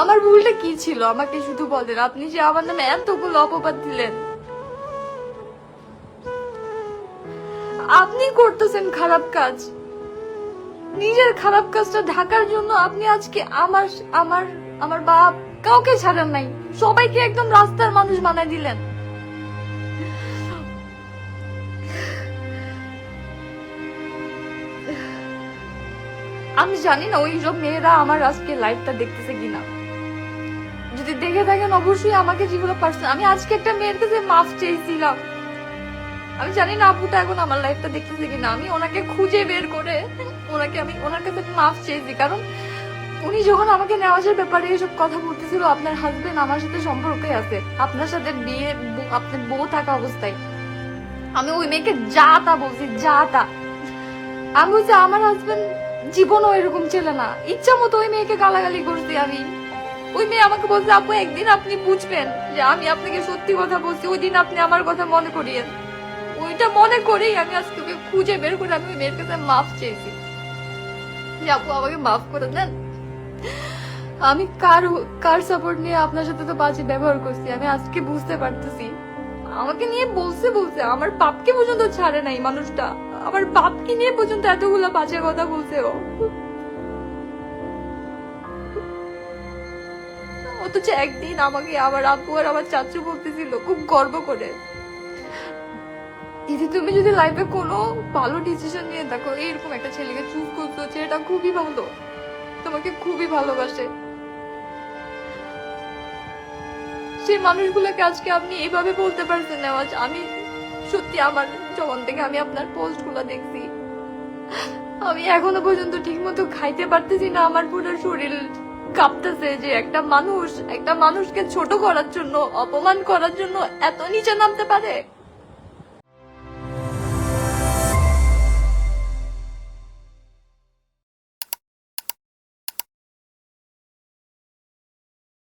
আমার ভুলটা কি ছিল? আমাকে শুধু বলেন, আপনি যে আমার নামে এতগুলো অপবাদ দিলেন। আপনি করতেছেন খারাপ কাজ। নিজের খারাপ কাজটা ঢাকার জন্য আপনি আজকে আমার আমার আমার বাপ কাউকে ছাড়েন নাই। সবাইকে একদম রাস্তার মানুষ বানাই দিলেন। আমি জানি না ওই সব মেয়েরা আমার আজকে লাইফটা দেখতেছে কিনা। যদি দেখে থাকেন, অবশ্যই আমাকে যেগুলো পারছেন আমি আজকে একটা মেয়ের কাছে মাফ চেয়েছিলাম। আমি জানি না আপুটা এখন আমার লাইফটা দেখতেছে কিনা। আমি ওনাকে খুঁজে বের করে ওনাকে আমি ওনার কাছে মাফ চেয়েছি। কারণ উনি যখন আমাকে নেওয়াজের ব্যাপারে এসব কথা বলতেছিল, আপনার হাজবেন্ড আমার সাথে সম্পর্কে আছে। আপনার সাথে বিয়ে আপনার বউ থাকা অবস্থায়। আমি ওই মেয়েকে যা তা বলছি, যা তা। আমি বলছি, আমার হাজবেন্ড জীবনও এরকম ছিল না। ইচ্ছা মতো ওই মেয়েকে গালাগালি করছি আমি। ওই মেয়ে আমাকে বলছে, আপু, একদিন আপনি বুঝবেন যে আমি আপনাকে সত্যি কথা বলছি, ওই দিন আপনি আমার কথা মনে করিয়েন। ওইটা মনে করেই আমি আজকে ওকে খুঁজে বের করে আমি ওই মেয়ের কাছে মাফ চেয়েছি। যে, আপু, আমাকে মাফ করে দেন। আমি কার কার সাপোর্ট নিয়ে আপনার সাথে তো বাজে ব্যবহার করছি? আমি আজকে বুঝতে পারতেছি। আমাকে নিয়ে বলছে বলছে, আমার বাপকে পর্যন্ত ছাড়ে নাই মানুষটা। আমার বাপকে নিয়ে পর্যন্ত এতগুলো বাজে কথা বলছে ও। অথচ একদিন আমাকে আমার আব্বু আর আমার চাচু বলতেছিল, খুব গর্ব করে। দিদি, তুমি যদি লাইফে কোনো ভালো ডিসিশন নিয়ে দেখো এইরকম একটা ছেলেকে চুজ করতো ছেলেটা খুবই ভালো। তোমাকে খুবই ভালোবাসে। সেই মানুষগুলোকে আজকে আপনি এইভাবে বলতে পারছেন নেওয়াজ আমি সত্যি আমার যখন থেকে আমি আপনার পোস্টগুলো দেখছি। আমি এখনও পর্যন্ত ঠিক মতো খাইতে পারতেছি না, আমার পুরো শরীর কাঁপতেছে যে একটা মানুষ, একটা মানুষকে ছোট করার জন্য, অপমান করার জন্য এত নিচে নামতে পারে।